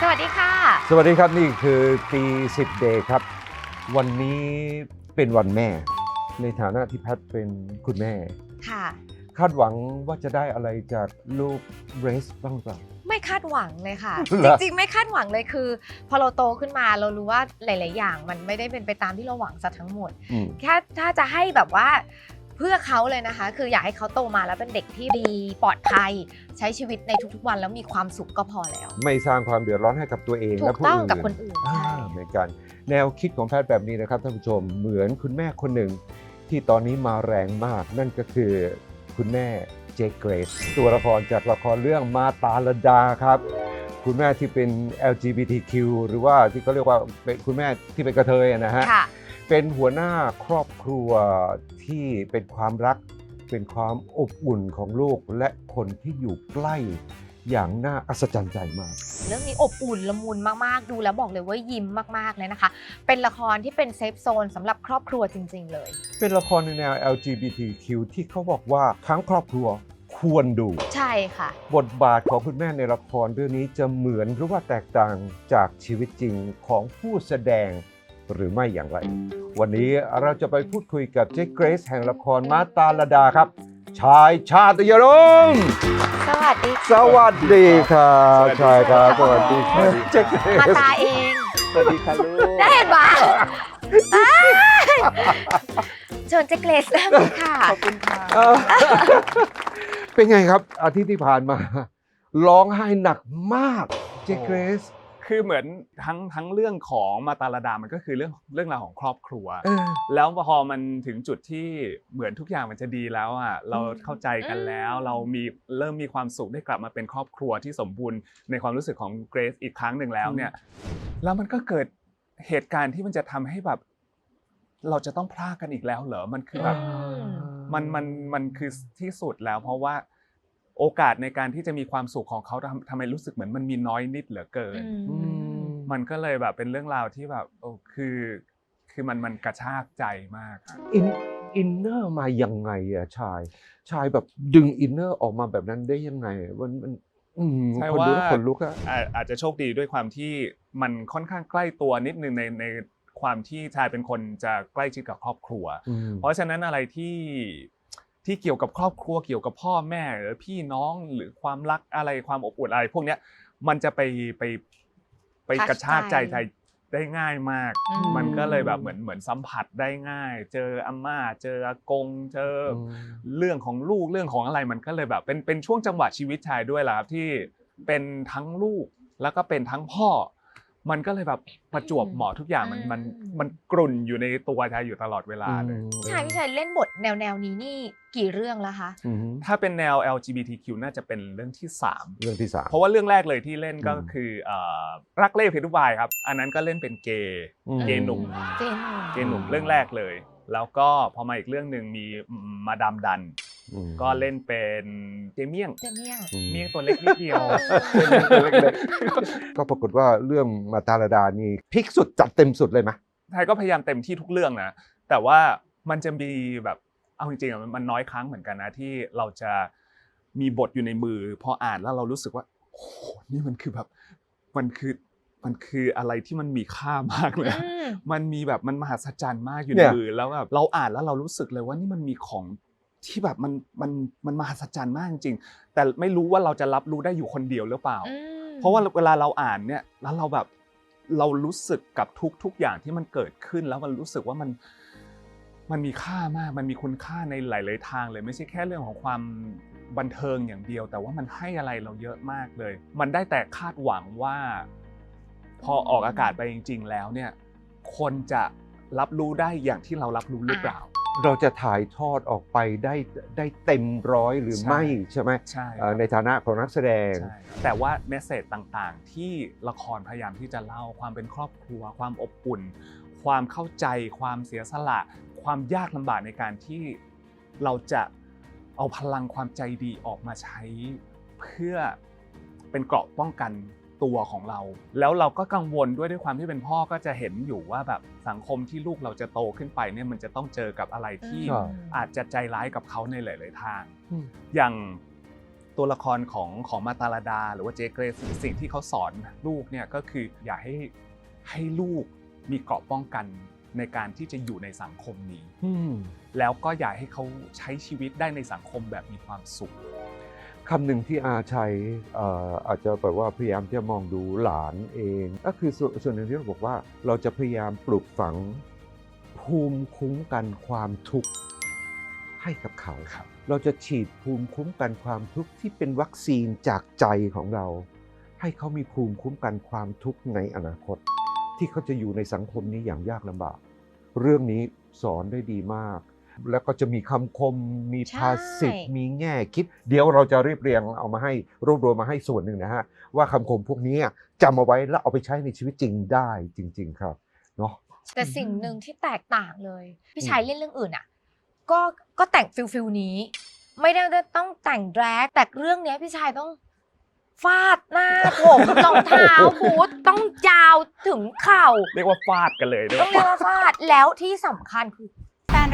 สวัสดีค่ะ สวัสดีครับนี่คือตีสิบเดย์ครับ วันนี้เป็นวันแม่ ในฐานะที่แพทย์เป็นคุณแม่ ค่ะ คาดหวังว่าจะได้อะไรจากลูกเรสบ้างเปล่า ไม่คาดหวังเลยค่ะ เหรจอ ริงๆ ไม่คาดหวังเลยคือ พอเราโตขึ้นมาเรารู้ว่าหลาย ๆ อย่าง มันไม่ได้เป็นไปตามที่เราหวังซะทั้งหมด อืม แค่ถ้าจะให้แบบว่า เพื่อเขาเลยนะคะ คืออยากให้เขาโตมาแล้วเป็นเด็กที่ดีปลอดภัย ใช้ชีวิตในทุกๆวันแล้วมีความสุขก็พอแล้ว ไม่สร้างความเดือดร้อนให้กับตัวเองถูและกผู้ต้องอื่นกับคนอื่นอ่าใช่ เหมือนกัน แนวคิดของแพทย์แบบนี้นะครับท่านผู้ชมเหมือนคุณแม่คนหนึ่ง ที่ตอนนี้มาแรงมาก นั่นก็คือคุณแม่เจเกรซตัวละครจากละครเรื่องมาตาลดาครับ คุณแม่ที่เป็น LGBTQ หรือว่าที่เขาเรียกว่าเป็นคุณแม่ที่เป็นกระเทยอะนะฮะ ค่ะ เป็นหัวหน้าครอบครัวที่เป็นความรัก เป็นความอบอุ่นของลูกและคนที่อยู่ใกล้อย่างน่าอัศจรรย์ใจมาก เรื่องนี้อบอุ่นละมุนมากๆ ดูแล้วบอกเลยว่ายิ้มมากๆเลยนะคะ เป็นละครที่เป็นเซฟโซนสำหรับครอบครัวจริง ๆ เลย เป็นละครในแนว LGBTQ ที่เขาบอกว่าทั้งครอบครัวควรดู ใช่ค่ะ บทบาทของคุณแม่ในละครเรื่องนี้จะเหมือนหรือว่าแตกต่างจากชีวิตจริงของผู้แสดง หรือไม่อย่างไร วันนี้เราจะไปพูดคุยกับเจ๊เกรซแห่งละครมาตาลดาครับ ชายชาติยรมสวัสดีสวัสดีครับสวัสดีชายครับสสวัวัสสดีดีคครัรับบเจ๊เกรมาซตาเอง สวัสดีค่ะลูกได้เห็นปะอ้ายเชิญเจเกรสได้ไหมค่ะ ขอบคุณค่ะเออเป็นไงครับอาทิตย์ที่ผ่านมาร้องไห้หนักมากเจ๊เกรซ คือเหมือนทั้งทั้งเรื่องของมาตาลดามันก็คือเรื่องเรื่องราวของครอบครัว เออ แล้วพอมันถึงจุดที่เหมือนทุกอย่างมันจะดีแล้วอะเราเข้าใจกันแล้วอืมเรามีเริ่มมีความสุขได้กลับมาเป็นครอบครัวที่สมบูรณ์ในความรู้สึกของเกรซอีกครั้งหนึ่งแล้วเนี่ย แล้วมันก็เกิดเหตุการณ์ที่มันจะทำให้แบบ เราจะต้องพลากกันอีกแล้วเหรอมันคือแบบ มันมันมันคือที่สุดแล้วเพราะว่า โอกาสในการที่จะมีความสุขของเขาทำทำไมรู้สึกเหมือนมันมีน้อยนิดเหลือเกิน อืม มันก็เลยแบบเป็นเรื่องราวที่แบบโอ้คือ คือมันมันกระชากใจมากอะ อินอินเนอร์มายังไงอะชาย ชายแบบดึงอินเนอร์ออกมาแบบนั้นได้ยังไงมันมันอืมใช่คนว่าดูแล้วขนลุกอะอาอาจจะโชคดีด้วยความที่มันค่อนข้างใกล้ตัวนิดนึงในในความที่ชายเป็นคนจะใกล้ชิดกับครอบครัว อืมเพราะฉะนั้นอะไรที่ ที่เกี่ยวกับครอบครัวเกี่ยวกับพ่อแม่หรือพี่น้องหรือความรักอะไรความอบอุ่นอะไร พวกเนี้ยมันจะไปไปไป Touch กระชากใจใจใจได้ง่ายมาก อืม มันก็เลยแบบเหมือนเหมือนสัมผัสได้ง่าย เจออาม่า เจออากงเจออมเรื่องของลูกเรื่องของอะไรมันก็เลยแบบเป็นเป็นช่วงจังหวะชีวิตชายด้วยล่ะครับที่เป็นทั้งลูกแล้วก็เป็นทั้งพ่อ มันก็เลยแบบประจวบเหมาะทุกอย่างมันมันมันกลุ่นอยู่ในตัวชายอยู่ตลอดเวลาเลยชายพี่ชายเล่นบทแนวแนวๆนี้นี่กี่เรื่องแล้วคะอืมถ้าเป็นแนว LGBTQ น่าจะเป็นเรื่องที่ 3 เรื่องที่สามเพราะว่าเรื่องแรกเลยที่เล่นก็อืมคือเอ่อรักเล่เพทุบายครับ อันนั้นก็เล่นเป็นเกย์อืมเกย์หนุ่มเจนเกย์หนุ่มเรื่องแรกเลย แล้วก็พอมาอีกเรื่องหนึ่งมีมาดามดันอืม ก็เล่นเป็นเจเมี่ยงเจเมี่ยงอืมเมี่ยงตัวเล็กนิดเดียว ก็ปรากฏว่าเรื่องมาตาลดานี่พลิกสุดจัดเต็มสุดเลยไหม ไทยก็พยายามเต็มที่ทุกเรื่องนะ แต่ว่ามันจะมีแบบเอาจริงๆอะมันมันน้อยครั้งเหมือนกันนะที่เราจะมีบทอยู่ในมือ พออ่านแล้วเรารู้สึกว่าโอ้โหนี่มันคือแบบมันคือมันคืออะไรที่มันมีค่ามากเลยอะอืมมันมีแบบมันมหัศจรรย์มากอยู่เนี่ในยมือแล้วแบบเราอ่านแล้วเรารู้สึกเลยว่านี่มันมีของ ที่แบบมันมันมันมหัศจรรย์มากจริงๆแต่ไม่รู้ว่าเราจะรับรู้ได้อยู่คนเดียวหรือเปล่าอืมเพราะว่าเวลาเราอ่านเนี่ยแล้วเราแบบเรารู้สึกกับทุกทุกอย่างที่มันเกิดขึ้นแล้วมันรู้สึกว่ามันมันมีค่ามาก มันมีคุณค่าในหลาย ๆ ทางเลย ไม่ใช่แค่เรื่องของความบันเทิงอย่างเดียว แต่ว่ามันให้อะไรเราเยอะมากเลย มันได้แต่คาดหวังว่า พอออกอากาศไปจริง ๆ แล้วเนี่ย คนจะรับรู้ได้อย่างที่เรารับรู้หรือเปล่า เราจะถ่ายทอดออกไปได้ได้เต็มร้อยหรือใช่ไม่ใช่ไหมใช่เอ่อในฐานะของนักแสดงใช่แต่ว่าเมสเซจต่างๆ ที่ละครพยายามที่จะเล่าความเป็นครอบครัว ความอบอุ่น ความเข้าใจ ความเสียสละ ความยากลำบากในการที่เราจะเอาพลังความใจดีออกมาใช้ เพื่อเป็นเกราะป้องกัน ตัวของเรา แล้วเราก็กังวลด้วยด้วยความที่เป็นพ่อก็จะเห็นอยู่ว่าแบบสังคมที่ลูกเราจะโตขึ้นไปเนี่ยมันจะต้องเจอกับอะไรที่ใช่ อาจจะใจร้ายกับเขาในหลาย ๆ ทางอืมอย่างตัวละครของของมาตาลาดา หรือว่าเจเกรซสิ่งที่เขาสอนลูกเนี่ยก็คืออย่าให้ให้ลูกมีเกราะป้องกันในการที่จะอยู่ในสังคมนี้อืมแล้วก็อยากให้เขาใช้ชีวิตได้ในสังคมแบบมีความสุข คำหนึ่งที่อาใช้เอ่ออาจจะแบบว่าพยายามที่จะมองดูหลานเอง ก็คือส่วนส่วนหนึ่งที่เราบอกว่าเราจะพยายามปลูกฝังภูมิคุ้มกันความทุกข์ให้กับเขาครับ เราจะฉีดภูมิคุ้มกันความทุกข์ที่เป็นวัคซีนจากใจของเรา ให้เขามีภูมิคุ้มกันความทุกข์ในอนาคต ที่เขาจะอยู่ในสังคมนี้อย่างยากลำบาก เรื่องนี้สอนได้ดีมาก แล้วก็จะมีคำคมมีใช่ภาษิตมีแง่คิด เดี๋ยวเราจะเรียบเรียงเอามาให้รวบรวมมาให้ส่วนหนึ่งนะฮะว่าคำคมพวกนี้จำเอาไว้แล้วเอาไปใช้ในชีวิตจริงได้จริง ๆ ครับเนาะแต่สิ่งหนึ่งที่แตกต่างเลยพี่อืมชายเล่นเรื่องอื่นอะก็ก็แต่งฟิลฟิลนี้ ไม่ได้ต้องแต่งแดรกแต่เรื่องเนี้ยพี่ชายต้องฟาดหน้าผมรองเท้าบูทต้องยาวถึงเข่า เรียกว่าฟาดกันเลยด้วยต้องเรียกว่าฟาดแล้วที่สำคัญคือแฟน